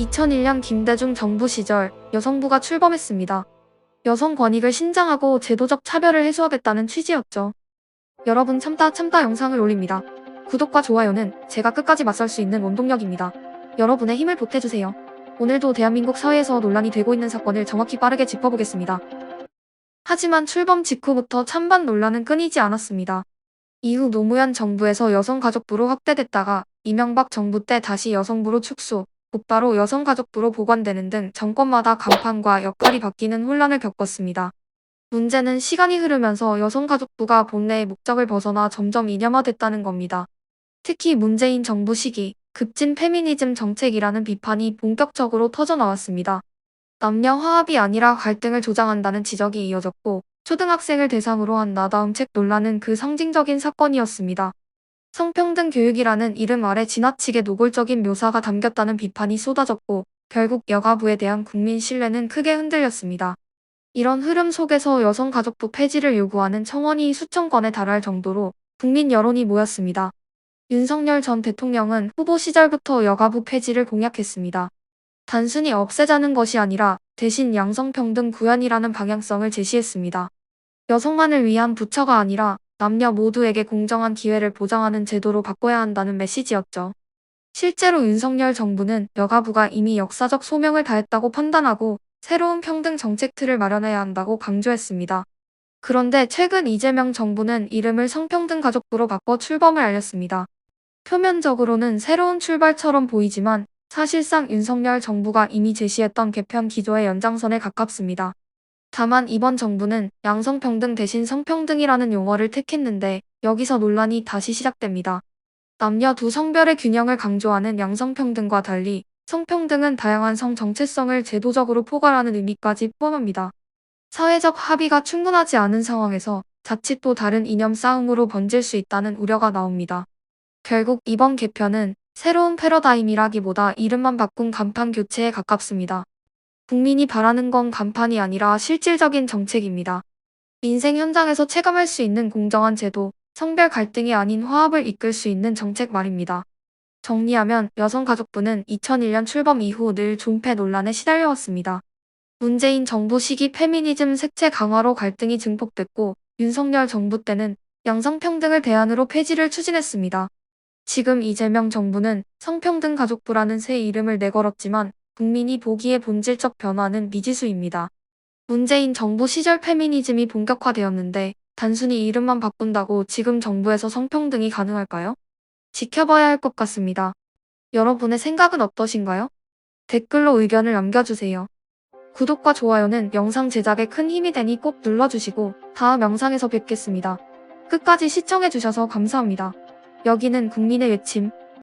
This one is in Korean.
2001년 김대중 정부 시절 여성부가 출범했습니다. 여성 권익을 신장하고 제도적 차별을 해소하겠다는 취지였죠. 여러분 참다 참다 영상을 올립니다. 구독과 좋아요는 제가 끝까지 맞설 수 있는 원동력입니다. 여러분의 힘을 보태주세요. 오늘도 대한민국 사회에서 논란이 되고 있는 사건을 정확히 빠르게 짚어보겠습니다. 하지만 출범 직후부터 찬반 논란은 끊이지 않았습니다. 이후 노무현 정부에서 여성가족부로 확대됐다가 이명박 정부 때 다시 여성부로 축소, 곧바로 여성가족부로 보관되는 등 정권마다 간판과 역할이 바뀌는 혼란을 겪었습니다. 문제는 시간이 흐르면서 여성가족부가 본래의 목적을 벗어나 점점 이념화됐다는 겁니다. 특히 문재인 정부 시기 급진 페미니즘 정책이라는 비판이 본격적으로 터져나왔습니다. 남녀 화합이 아니라 갈등을 조장한다는 지적이 이어졌고 초등학생을 대상으로 한 나다움 책 논란은 그 상징적인 사건이었습니다. 성평등 교육이라는 이름 아래 지나치게 노골적인 묘사가 담겼다는 비판이 쏟아졌고 결국 여가부에 대한 국민 신뢰는 크게 흔들렸습니다. 이런 흐름 속에서 여성가족부 폐지를 요구하는 청원이 수천 건에 달할 정도로 국민 여론이 모였습니다. 윤석열 전 대통령은 후보 시절부터 여가부 폐지를 공약했습니다. 단순히 없애자는 것이 아니라 대신 양성평등 구현이라는 방향성을 제시했습니다. 여성만을 위한 부처가 아니라 남녀 모두에게 공정한 기회를 보장하는 제도로 바꿔야 한다는 메시지였죠. 실제로 윤석열 정부는 여가부가 이미 역사적 소명을 다했다고 판단하고 새로운 평등 정책 틀을 마련해야 한다고 강조했습니다. 그런데 최근 이재명 정부는 이름을 성평등 가족부로 바꿔 출범을 알렸습니다. 표면적으로는 새로운 출발처럼 보이지만 사실상 윤석열 정부가 이미 제시했던 개편 기조의 연장선에 가깝습니다. 다만 이번 정부는 양성평등 대신 성평등이라는 용어를 택했는데 여기서 논란이 다시 시작됩니다. 남녀 두 성별의 균형을 강조하는 양성평등과 달리 성평등은 다양한 성 정체성을 제도적으로 포괄하는 의미까지 포함합니다. 사회적 합의가 충분하지 않은 상황에서 자칫 또 다른 이념 싸움으로 번질 수 있다는 우려가 나옵니다. 결국 이번 개편은 새로운 패러다임이라기보다 이름만 바꾼 간판 교체에 가깝습니다. 국민이 바라는 건 간판이 아니라 실질적인 정책입니다. 민생 현장에서 체감할 수 있는 공정한 제도, 성별 갈등이 아닌 화합을 이끌 수 있는 정책 말입니다. 정리하면 여성가족부는 2001년 출범 이후 늘 존폐 논란에 시달려왔습니다. 문재인 정부 시기 페미니즘 색채 강화로 갈등이 증폭됐고 윤석열 정부 때는 양성평등을 대안으로 폐지를 추진했습니다. 지금 이재명 정부는 성평등 가족부라는 새 이름을 내걸었지만 국민이 보기에 본질적 변화는 미지수입니다. 문재인 정부 시절 페미니즘이 본격화되었는데 단순히 이름만 바꾼다고 지금 정부에서 성평등이 가능할까요? 지켜봐야 할 것 같습니다. 여러분의 생각은 어떠신가요? 댓글로 의견을 남겨주세요. 구독과 좋아요는 영상 제작에 큰 힘이 되니 꼭 눌러주시고 다음 영상에서 뵙겠습니다. 끝까지 시청해주셔서 감사합니다. 여기는 국민의 외침